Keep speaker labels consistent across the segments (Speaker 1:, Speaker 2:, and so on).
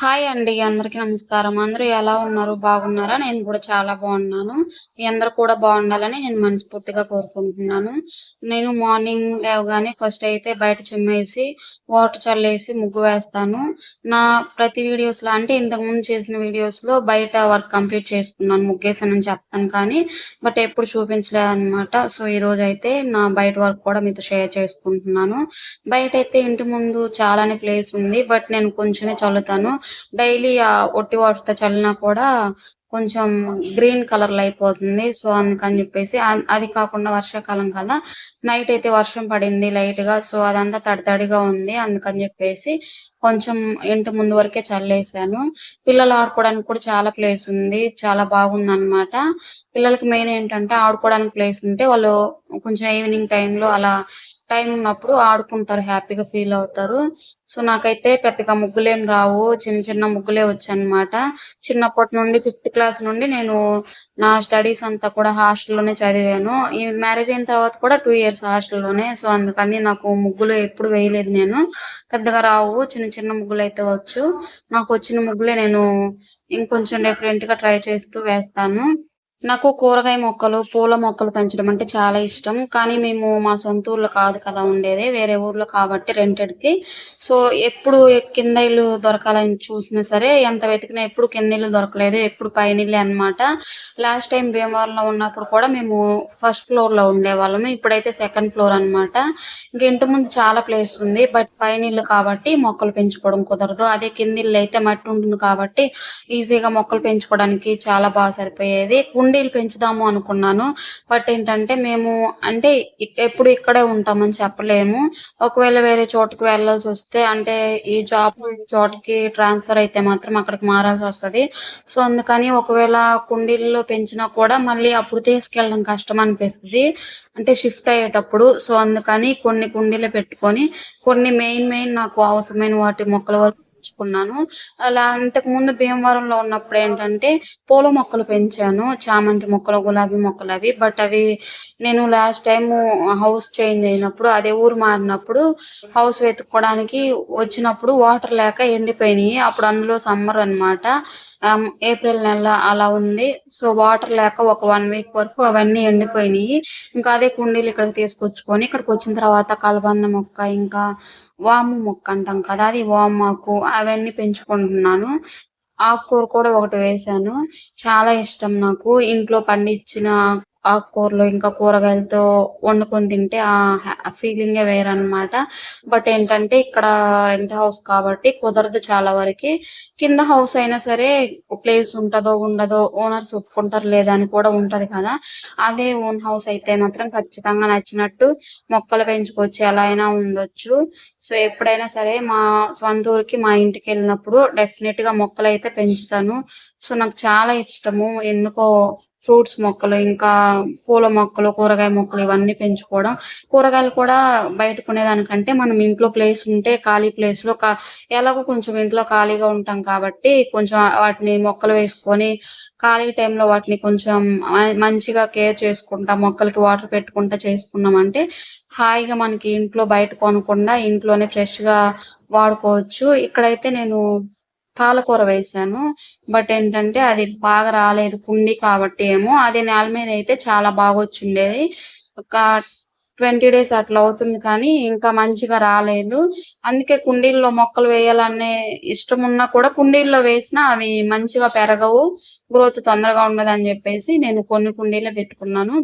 Speaker 1: Hi అండి అందరికీ నమస్కారం. అందరూ ఎలా ఉన్నారు? బాగున్నారా? నేను కూడా చాలా బాగున్నాను. మీ అందరూ కూడా బాగుండాలని నేను మనస్ఫూర్తిగా కోరుకుంటున్నాను. నేను మార్నింగ్ లేవగానే ఫస్ట్ అయితే బయట చిమ్మేసి వాటర్ చల్లేసి ముగ్గు వేస్తాను. నా ప్రతి వీడియోస్లో అంటే ఇంతకు ముందు చేసిన వీడియోస్లో బయట వర్క్ కంప్లీట్ చేసుకున్నాను. ముగ్గేసానని చెప్తాను కానీ బట్ ఎప్పుడు చూపించలేదన్నమాట. సో ఈ రోజు అయితే నా బయట వర్క్ కూడా మీతో షేర్ చేసుకుంటున్నాను. బయట అయితే ఇంటి ముందు చాలానే ప్లేస్ ఉంది బట్ నేను కొంచెమే చల్లుతాను. డైలీ ఆ ఒట్టి వాటర్ చల్లినా కూడా కొంచెం గ్రీన్ కలర్లో అయిపోతుంది. సో అందుకని చెప్పేసి అది కాకుండా వర్షాకాలం కదా నైట్ అయితే వర్షం పడింది లైట్గా సో అదంతా తడి తడిగా ఉంది. అందుకని చెప్పేసి కొంచెం ఇంటి ముందు వరకే చల్లేసాను. పిల్లలు ఆడుకోవడానికి కూడా చాలా ప్లేస్ ఉంది చాలా బాగుంది అన్నమాట పిల్లలకి మెయిన్ ఏంటంటే ఆడుకోవడానికి ప్లేస్ ఉంటే వాళ్ళు కొంచెం ఈవినింగ్ టైంలో అలా టైం ఉన్నప్పుడు ఆడుకుంటారు హ్యాపీగా ఫీల్ అవుతారు. సో నాకైతే పెద్దగా ముగ్గులేం రావు. చిన్న చిన్న ముగ్గులే వచ్చాయన్నమాట చిన్నప్పటి నుండి ఫిఫ్త్ క్లాస్ నుండి నేను నా స్టడీస్ అంతా కూడా హాస్టల్లోనే చదివాను. ఈ మ్యారేజ్ అయిన తర్వాత కూడా టూ ఇయర్స్ హాస్టల్లోనే. సో అందుకని నాకు ముగ్గులు ఎప్పుడు వేయలేదు నేను. పెద్దగా రావు చిన్న చిన్న ముగ్గులు అయితే వచ్చు. నాకు వచ్చిన ముగ్గులే నేను ఇంకొంచెం డిఫరెంట్గా ట్రై చేస్తూ వేస్తాను. నాకు కూరగాయ మొక్కలు పూల మొక్కలు పెంచడం అంటే చాలా ఇష్టం. కానీ మేము మా సొంత ఊర్లో కాదు కదా ఉండేది. వేరే ఊర్లో కాబట్టి రెంటెడ్కి సో ఎప్పుడు కింద ఇల్లు దొరకాలని చూసినా సరే ఎంత వెతికినా ఎప్పుడు కింద ఇల్లు దొరకలేదు ఎప్పుడు పైన ఇల్లు అనమాట లాస్ట్ టైం భీమవరంలో ఉన్నప్పుడు కూడా మేము ఫస్ట్ ఫ్లోర్లో ఉండేవాళ్ళము. ఇప్పుడైతే సెకండ్ ఫ్లోర్ అన్నమాట. ఇంకా ఇంటి ముందు చాలా ప్లేస్ ఉంది. బట్ పైన ఇల్లు కాబట్టి మొక్కలు పెంచుకోవడం కుదరదు. అదే కింద ఇల్లు అయితే మట్టి ఉంటుంది కాబట్టి ఈజీగా మొక్కలు పెంచుకోవడానికి చాలా బాగా సరిపోయేది. కుండీలు పెంచుదాము అనుకున్నాను. బట్ ఏంటంటే మేము అంటే ఎప్పుడు ఇక్కడే ఉంటామని చెప్పలేము. ఒకవేళ వేరే చోటుకి వెళ్ళాల్సి వస్తే అంటే ఈ జాబ్ ఈ చోటుకి ట్రాన్స్ఫర్ అయితే మాత్రం అక్కడికి మారాల్సి వస్తది. సో అందుకని ఒకవేళ కుండీల్లో పెంచినా కూడా మళ్ళీ అప్పుడు తీసుకెళ్ళడం కష్టం అనిపిస్తుంది. అంటే షిఫ్ట్ అయ్యేటప్పుడు. సో అందుకని కొన్ని కుండీలు పెట్టుకొని కొన్ని మెయిన్ మెయిన్ నాకు అవసరమైన వాటి మొక్కల వరకు పెంచుకున్నాను అలా అంతకు ముందు భీమవరంలో ఉన్నప్పుడు ఏంటంటే పూల మొక్కలు పెంచాను. చామంతి మొక్కలు గులాబీ మొక్కలు అవి. బట్ అవి నేను లాస్ట్ టైం హౌస్ చేంజ్ అయినప్పుడు అదే ఊరు మారినప్పుడు హౌస్ వెతుక్కోవడానికి వచ్చినప్పుడు వాటర్ లేక ఎండిపోయినాయి. అప్పుడు అందులో సమ్మర్ అనమాట ఏప్రిల్ నెల అలా ఉంది. సో వాటర్ లేక ఒక వన్ వీక్ వరకు అవన్నీ ఎండిపోయినాయి. ఇంకా అదే కుండీలు ఇక్కడికి తీసుకొచ్చుకొని ఇక్కడికి వచ్చిన తర్వాత కలబంద మొక్క ఇంకా వాము మొక్క అంటాం కదా అది వామాకు అవన్నీ పెంచుకుంటున్నాను. ఆకుకూర కూడా ఒకటి వేశాను. చాలా ఇష్టం నాకు. ఇంట్లో పండించిన ఆకుకూరలు ఇంకా కూరగాయలతో వండుకొని తింటే ఆ ఫీలింగే వేరనమాట బట్ ఏంటంటే ఇక్కడ రెంట్ హౌస్ కాబట్టి కుదరదు చాలా వరకు. కింద హౌస్ అయినా సరే ప్లేస్ ఉంటుందో ఉండదో ఓనర్స్ ఒప్పుకుంటారు లేదా అని కూడా ఉంటది కదా. అదే ఓన్ హౌస్ అయితే మాత్రం ఖచ్చితంగా నచ్చినట్టు మొక్కలు పెంచుకోవచ్చు ఎలా అయినా ఉండొచ్చు. సో ఎప్పుడైనా సరే మా సొంత ఊరికి మా ఇంటికి వెళ్ళినప్పుడు డెఫినెట్గా మొక్కలు అయితే పెంచుతాను. సో నాకు చాలా ఇష్టము. ఎందుకో ఫ్రూట్స్ మొక్కలు ఇంకా పూల మొక్కలు కూరగాయ మొక్కలు ఇవన్నీ పెంచుకోవడం. కూరగాయలు కూడా బయట కొనేదానికంటే మనం ఇంట్లో ప్లేస్ ఉంటే ఖాళీ ప్లేస్లో కా- ఎలాగో కొంచెం ఇంట్లో ఖాళీగా ఉంటాం కాబట్టి కొంచెం వాటిని మొక్కలు వేసుకొని ఖాళీ టైంలో వాటిని కొంచెం మంచిగా కేర్ చేసుకుంటా మొక్కలకి వాటర్ పెట్టుకుంటా చేసుకున్నామంటే హాయిగా మనకి ఇంట్లో బయట కొనకుండా ఇంట్లోనే ఫ్రెష్గా వాడుకోవచ్చు. ఇక్కడైతే నేను పాలకూర వేశాను బట్ ఏంటంటే అది బాగా రాలేదు కుండి కాబట్టి ఏమో. అది నేల మీద అయితే చాలా బాగా వచ్చిండేది. ఒక ట్వంటీ డేస్ అట్లా అవుతుంది కానీ ఇంకా మంచిగా రాలేదు. అందుకే కుండీల్లో మొక్కలు వేయాలనే ఇష్టం ఉన్నా కూడా కుండీల్లో వేసినా అవి మంచిగా పెరగవు. గ్రోత్ తొందరగా ఉండదు అని చెప్పేసి నేను కొన్ని కుండీలే పెట్టుకున్నాను.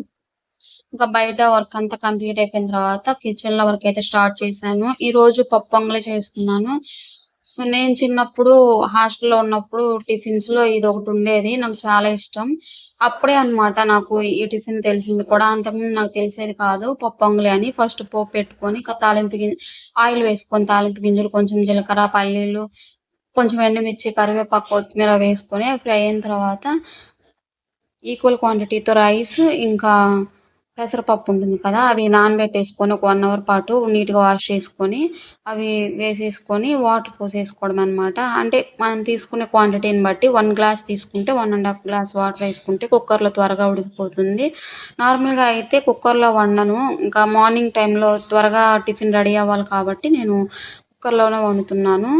Speaker 1: ఇంకా బయట వర్క్ అంతా కంప్లీట్ అయిపోయిన తర్వాత కిచెన్లో వర్క్ అయితే స్టార్ట్ చేశాను. ఈ రోజు పప్పు పొంగలి చేస్తున్నాను. సో నేను చిన్నప్పుడు హాస్టల్లో ఉన్నప్పుడు టిఫిన్స్లో ఇది ఒకటి ఉండేది నాకు చాలా ఇష్టం. అప్పుడే అనమాట నాకు ఈ టిఫిన్ తెలిసింది కూడా. అంతకుముందు నాకు తెలిసేది కాదు పప్పు అని. ఫస్ట్ పోపు పెట్టుకొని తాలింపు గింజ ఆయిల్ వేసుకొని తాలింపు గింజలు కొంచెం జీలకర్ర పల్లీలు కొంచెం ఎండుమిర్చి కరివేపాకు కొత్తిమీర వేసుకొని ఫ్రై అయిన తర్వాత ఈక్వల్ క్వాంటిటీతో రైస్ ఇంకా పెసరపప్పు ఉంటుంది కదా అవి నానబెట్టేసుకొని ఒక వన్ అవర్ పాటు నీట్గా వాష్ చేసుకొని అవి వేసేసుకొని వాటర్ పోసేసుకోవడం అనమాట అంటే మనం తీసుకునే క్వాంటిటీని బట్టి వన్ గ్లాస్ తీసుకుంటే one and half glass water వేసుకుంటే కుక్కర్లో త్వరగా ఉడికిపోతుంది. నార్మల్గా అయితే కుక్కర్లో వండను. ఇంకా మార్నింగ్ టైంలో త్వరగా టిఫిన్ రెడీ అవ్వాలి కాబట్టి నేను కుక్కర్లోనే వండుతున్నాను.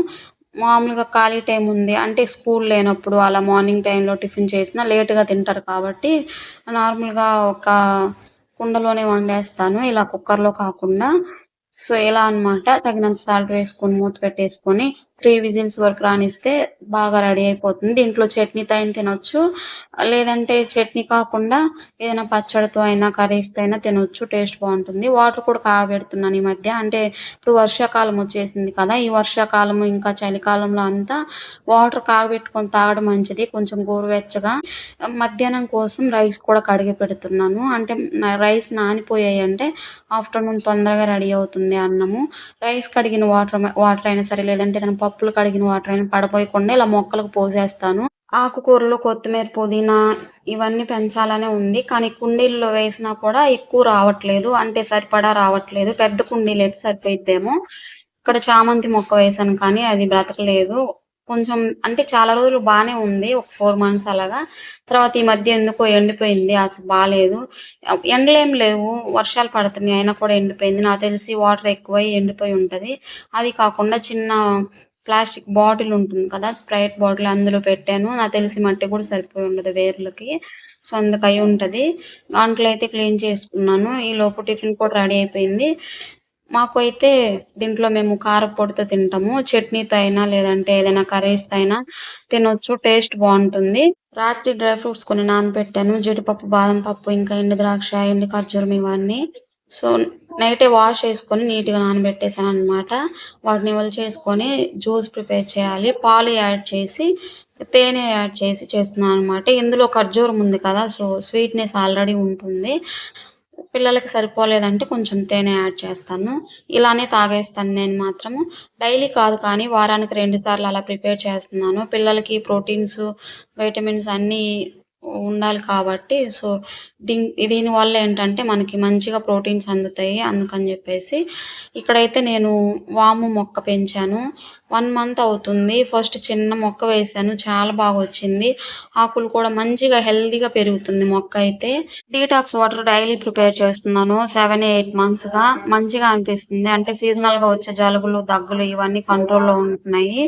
Speaker 1: మామూలుగా ఖాళీ టైం ఉంది. అంటే స్కూల్ లేనప్పుడు అలా మార్నింగ్ టైంలో టిఫిన్ చేసినా లేట్గా తింటారు కాబట్టి నార్మల్గా ఒక కుండలోనే వండేస్తాను. ఇలా కుక్కర్లో కాకుండా. సో ఇలా అన్నమాట? తగినంత సాల్ట్ వేసుకొని మూత పెట్టేసుకొని త్రీ విజిల్స్ వరకు రానిస్తే బాగా రెడీ అయిపోతుంది. దీంట్లో చట్నీతో అయినా తినొచ్చు. లేదంటే చట్నీ కాకుండా ఏదైనా పచ్చడితో అయినా కర్రీస్తో అయినా తినొచ్చు. టేస్ట్ బాగుంటుంది. వాటర్ కూడా కాగబెడుతున్నాను ఈ మధ్య. అంటే ఇప్పుడు వర్షాకాలం వచ్చేసింది కదా ఈ వర్షాకాలం ఇంకా చలికాలంలో అంతా వాటర్ కాగబెట్టుకొని తాగడం మంచిది. కొంచెం గోరువెచ్చగా. మధ్యాహ్నం కోసం రైస్ కూడా కడిగి పెడుతున్నాను. అంటే రైస్ నానిపోయాయి అంటే ఆఫ్టర్నూన్ తొందరగా రెడీ అవుతుంది అన్నము. రైస్ కడిగిన వాటర్ వాటర్ అయినా సరే లేదంటే ఏదైనా పప్పులు కడిగిన వాటర్ అయినా పడపోయకుండా ఇలా మొక్కలకు పోసేస్తాను. ఆకుకూరలు కొత్తిమీర పుదీనా ఇవన్నీ పెంచాలనే ఉంది. కానీ కుండీల్లో వేసినా కూడా ఎక్కువ రావట్లేదు. అంటే సరిపడా రావట్లేదు. పెద్ద కుండీలు అయితే సరిపోయిద్దేమో. ఇక్కడ చామంతి మొక్క వేసాను కానీ అది బ్రతకలేదు. కొంచెం అంటే చాలా రోజులు బాగానే ఉంది. ఒక ఫోర్ మంత్స్ అలాగా. తర్వాత ఈ మధ్య ఎందుకో ఎండిపోయింది. అసలు బాగాలేదు ఎండలేం లేవు. వర్షాలు పడుతున్నాయి. అయినా కూడా ఎండిపోయింది. నాకు తెలిసి వాటర్ ఎక్కువై ఎండిపోయి ఉంటుంది. అది కాకుండా చిన్న ప్లాస్టిక్ బాటిల్ ఉంటుంది కదా స్ప్రైట్ బాటిల్ అందులో పెట్టాను. నాకు తెలిసి మట్టి కూడా సరిపోయి ఉండదు వేర్లకి. సో అందుకు అయి దాంట్లో అయితే క్లీన్ చేసుకున్నాను. ఈ లోపు టిఫిన్ కూడా రెడీ అయిపోయింది. మాకు అయితే దీంట్లో మేము కారపొడితో తింటాము. చట్నీతో అయినా లేదంటే ఏదైనా కర్రీస్తో అయినా తినొచ్చు. టేస్ట్ బాగుంటుంది. రాత్రి డ్రై ఫ్రూట్స్ కొన్ని నానబెట్టాను. జీడిపప్పు బాదం పప్పు ఇంకా ఎండు ద్రాక్ష ఎండు ఖర్జూరం ఇవన్నీ. సో నైటే వాష్ చేసుకొని నీట్గా నానబెట్టేసాను అనమాట వాటిని వల్ చేసుకొని జ్యూస్ ప్రిపేర్ చేయాలి. పాలు యాడ్ చేసి తేనె యాడ్ చేసి చేస్తున్నాను అనమాట ఇందులో ఖర్జూరం ఉంది కదా సో స్వీట్నెస్ ఆల్రెడీ ఉంటుంది. పిల్లలకి సరిపోలేదంటే కొంచెం తేనె యాడ్ చేస్తాను. ఇలానే తాగేస్తాను నేను మాత్రము. డైలీ కాదు కానీ వారానికి రెండు సార్లు అలా ప్రిపేర్ చేస్తున్నాను. పిల్లలకి ప్రోటీన్స్ వైటమిన్స్ అన్నీ ఉండాలి కాబట్టి సో దీని దీనివల్ల ఏంటంటే మనకి మంచిగా ప్రోటీన్స్ అందుతాయి అందుకని చెప్పేసి ఇక్కడైతే నేను వాము మొక్క పెంచాను. వన్ మంత్ అవుతుంది. ఫస్ట్ చిన్న మొక్క వేసాను. చాలా బాగా వచ్చింది. ఆకులు కూడా మంచిగా హెల్దీగా పెరుగుతుంది మొక్క అయితే. డీటాక్స్ వాటర్ డైలీ ప్రిపేర్ చేస్తున్నాను. సెవెన్ ఎయిట్ మంత్స్గా మంచిగా అనిపిస్తుంది. అంటే సీజనల్గా వచ్చే జలుబులు దగ్గులు ఇవన్నీ కంట్రోల్లో ఉంటున్నాయి.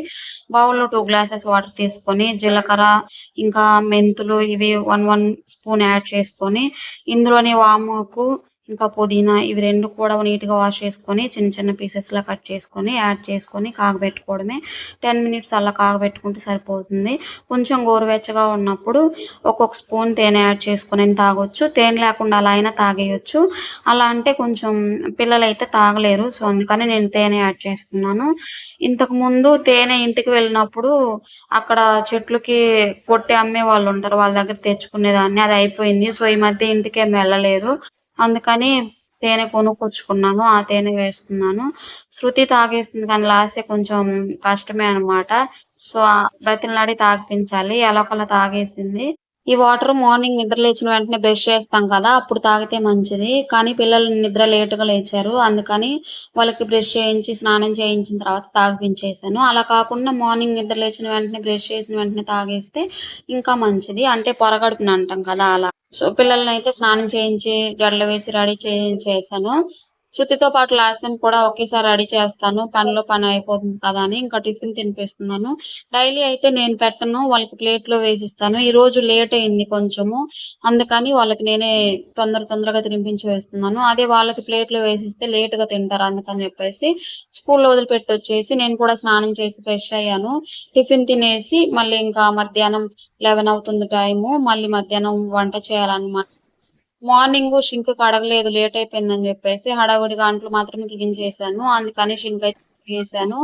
Speaker 1: బౌల్లో టూ గ్లాసెస్ వాటర్ తీసుకొని జీలకర్ర ఇంకా మెంతులు ఇవి వన్ వన్ స్పూన్ యాడ్ చేసుకొని ఇందులోనే వాముకు ఇంకా పుదీనా ఇవి రెండు కూడా నీట్గా వాష్ చేసుకొని చిన్న చిన్న పీసెస్ లా కట్ చేసుకొని యాడ్ చేసుకొని కాగబెట్టుకోవడమే. టెన్ మినిట్స్ అలా కాగబెట్టుకుంటే సరిపోతుంది. కొంచెం గోరువెచ్చగా ఉన్నప్పుడు ఒక్కొక్క స్పూన్ తేనె యాడ్ చేసుకొని తాగొచ్చు. తేనె లేకుండా అలా అయినా తాగేయొచ్చు. అలా అంటే కొంచెం పిల్లలు అయితే తాగలేరు సో అందుకని నేను తేనె యాడ్ చేస్తున్నాను. ఇంతకు ముందు తేనె ఇంటికి వెళ్ళినప్పుడు అక్కడ చెట్లకి కొట్టి అమ్మే వాళ్ళు ఉంటారు వాళ్ళ దగ్గర తెచ్చుకునేదాన్ని. అది అయిపోయింది. సో ఈ మధ్య ఇంటికి ఏం వెళ్ళలేదు. అందుకని తేనె కొనుక్కొచ్చుకున్నాను ఆ తేనె వేస్తున్నాను. శృతి తాగేస్తుంది కానీ లాసే కొంచెం కష్టమే అన్నమాట. సో ఆ బ్రతిమలాడి తాగిపించాలి. ఎలాగోలా తాగేసింది. ఈ వాటర్ మార్నింగ్ నిద్ర లేచిన వెంటనే బ్రష్ చేస్తాం కదా అప్పుడు తాగితే మంచిది. కానీ పిల్లలు నిద్ర లేటుగా లేచారు. అందుకని వాళ్ళకి బ్రష్ చేయించి స్నానం చేయించిన తర్వాత తాగిపించేసాను అలా కాకుండా మార్నింగ్ నిద్ర లేచిన వెంటనే బ్రష్ చేసిన వెంటనే తాగేస్తే ఇంకా మంచిది. అంటే పొరగడుపున అంటాం కదా అలా. సో పిల్లల్ని అయితే స్నానం చేయించి జడలు వేసి రెడీ చేయించేసాను. శృతితో పాటు లాసన్ కూడా ఒకేసారి రెడీ చేస్తాను. పనిలో పని అయిపోతుంది కదా అని ఇంకా టిఫిన్ తినిపిస్తున్నాను. డైలీ అయితే నేను పెట్టను వాళ్ళకి ప్లేట్లో వేసిస్తాను. ఈ రోజు లేట్ అయింది కొంచెము. అందుకని వాళ్ళకి నేనే తొందర తొందరగా తినిపించి వేస్తున్నాను. అదే వాళ్ళకి ప్లేట్లో వేసిస్తే లేట్గా తింటారు అందుకని చెప్పేసి స్కూల్లో వదిలిపెట్టి వచ్చేసి నేను కూడా స్నానం చేసి ఫ్రెష్ అయ్యాను. టిఫిన్ తినేసి మళ్ళీ ఇంకా మధ్యాహ్నం లెవెన్ అవుతుంది టైము మళ్ళీ మధ్యాహ్నం వంట చేయాలన్నమాట. మార్నింగ్ షింక్ కడగలేదు లేట్ అయిపోయిందని చెప్పేసి హడావుడిగా అంట్లు మాత్రమే క్లీన్ చేశాను. అందుకని షింక్ అయితే వేసాను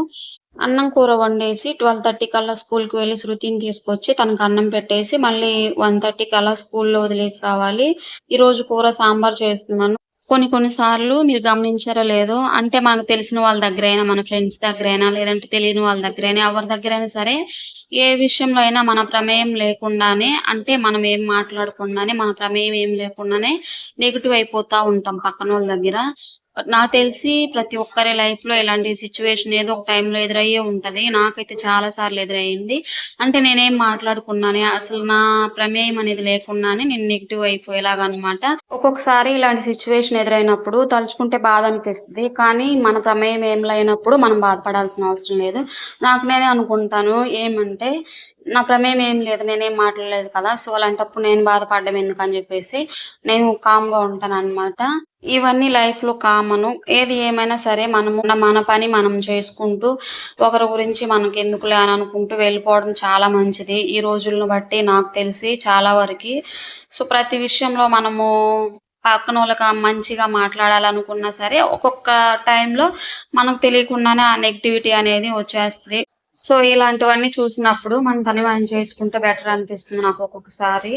Speaker 1: అన్నం కూర వండేసి ట్వెల్వ్ థర్టీ కల్లా స్కూల్కి వెళ్ళి శృతిని తీసుకొచ్చి తనకు అన్నం పెట్టేసి మళ్ళీ వన్ థర్టీ కల్లా స్కూల్లో వదిలేసి రావాలి. ఈ రోజు కూర సాంబార్ చేస్తున్నాను. కొన్ని కొన్ని సార్లు మీరు గమనించారో లేదో అంటే మనకు తెలిసిన వాళ్ళ దగ్గరైనా మన ఫ్రెండ్స్ దగ్గరైనా లేదంటే తెలియని వాళ్ళ దగ్గరైనా ఎవరి దగ్గరైనా సరే ఏ విషయంలో అయినా మన ప్రమేయం లేకుండానే అంటే మనం ఏం మాట్లాడకుండానే మన ప్రమేయం ఏం లేకుండానే నెగిటివ్ అయిపోతా ఉంటాం పక్కన వాళ్ళ దగ్గర. నాకు తెలిసి ప్రతి ఒక్కరి లైఫ్లో ఇలాంటి సిచ్యువేషన్ ఏదో ఒక టైంలో ఎదురయ్యే ఉంటది. నాకైతే చాలా సార్లు ఎదురయ్యింది. అంటే నేనేం మాట్లాడుకున్నానే అసలు నా ప్రమేయం అనేది లేకుండానే నేను నెగిటివ్ అయిపోయేలాగా అనమాట ఒక్కొక్కసారి ఇలాంటి సిచ్యువేషన్ ఎదురైనప్పుడు తలుచుకుంటే బాధ అనిపిస్తుంది. కానీ మన ప్రమేయం ఏం లేనప్పుడు మనం బాధపడాల్సిన అవసరం లేదు. నాకు నేనే అనుకుంటాను ఏమంటే నా ప్రమేయం ఏం లేదు నేనేం మాట్లాడలేదు కదా. సో అలాంటప్పుడు నేను బాధపడడం ఎందుకని చెప్పేసి నేను కామ్గా ఉంటాను అనమాట ఇవన్నీ లైఫ్లో కామను. ఏది ఏమైనా సరే మనము మన పని మనం చేసుకుంటూ ఒకరి గురించి మనకి ఎందుకులే అని అనుకుంటూ వెళ్ళిపోవడం చాలా మంచిది. ఈ రోజులను బట్టి నాకు తెలిసి చాలా వరకు. సో ప్రతి విషయంలో మనము పక్కన వాళ్ళకి మంచిగా మాట్లాడాలనుకున్నా సరే ఒక్కొక్క టైంలో మనకు తెలియకుండానే ఆ నెగిటివిటీ అనేది వచ్చేస్తుంది. సో ఇలాంటివన్నీ చూసినప్పుడు మన పని మనం చేసుకుంటే బెటర్ అనిపిస్తుంది నాకు ఒక్కొక్కసారి.